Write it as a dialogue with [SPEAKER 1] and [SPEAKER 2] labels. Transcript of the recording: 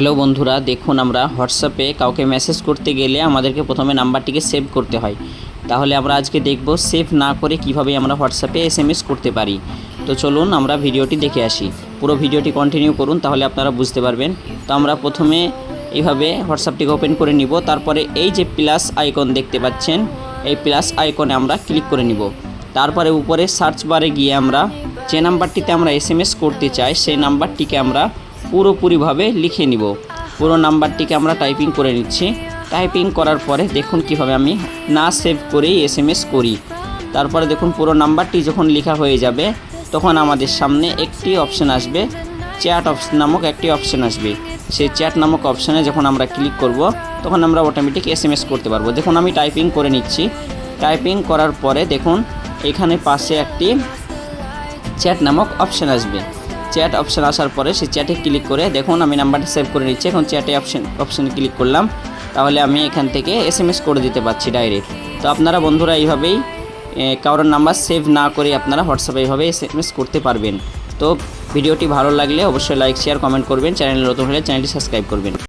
[SPEAKER 1] Hello বন্ধুরা, দেখুন আমরা হোয়াটসঅ্যাপে কাউকে মেসেজ করতে গেলে আমাদেরকে প্রথমে নাম্বারটিকে সেভ করতে হয়। তাহলে আমরা আজকে দেখব সেভ না করে কীভাবে আমরা হোয়াটসঅ্যাপে এসএমএস করতে পারি। তো চলুন আমরা ভিডিওটি দেখে আসি। পুরো ভিডিওটি কন্টিনিউ করুন, তাহলে আপনারা বুঝতে পারবেন। তো আমরা প্রথমে এইভাবে হোয়াটসঅ্যাপটিকে ওপেন করে নিব। তারপরে এই যে প্লাস আইকন দেখতে পাচ্ছেন, এই প্লাস আইকনে আমরা ক্লিক করে নিব। তারপরে উপরে সার্চ বারে গিয়ে আমরা যে নাম্বারটিতে আমরা এসএমএস করতে চাই, সেই নাম্বারটিকে আমরা পুরোপুরিভাবে লিখে নিব। পুরো নাম্বারটিকে আমরা টাইপিং করে নিচ্ছি। টাইপিং করার পরে দেখুন কীভাবে আমি না সেভ করেই এসএমএস করি। তারপরে দেখুন পুরো নাম্বারটি যখন লেখা হয়ে যাবে, তখন আমাদের সামনে একটি অপশন আসবে চ্যাট অপশন নামক একটি অপশন আসবে। সেই চ্যাট নামক অপশনে যখন আমরা ক্লিক করব, তখন আমরা অটোমেটিক এসএমএস করতে পারব। দেখুন আমি টাইপিং করে নিচ্ছি। টাইপিং করার পরে দেখুন এখানে পাশে একটি চ্যাট নামক অপশান আসবে। চ্যাট অপশন আসার পরে সেই চ্যাটে ক্লিক করে দেখুন আমি নাম্বারটা সেভ করে নিচ্ছি। এখন চ্যাটে অপশান অপশানে ক্লিক করলাম। তাহলে আমি এখান থেকে এস এম এস করে দিতে পারছি ডাইরেক্ট তো আপনারা বন্ধুরা এইভাবেই কারোর নাম্বার সেভ না করে আপনারা হোয়াটসঅ্যাপে এইভাবে এস করতে পারবেন। তো ভিডিওটি ভালো লাগলে অবশ্যই লাইক শেয়ার কমেন্ট করবেন। চ্যানেল নতুন হলে চ্যানেলটি সাবস্ক্রাইব করবেন।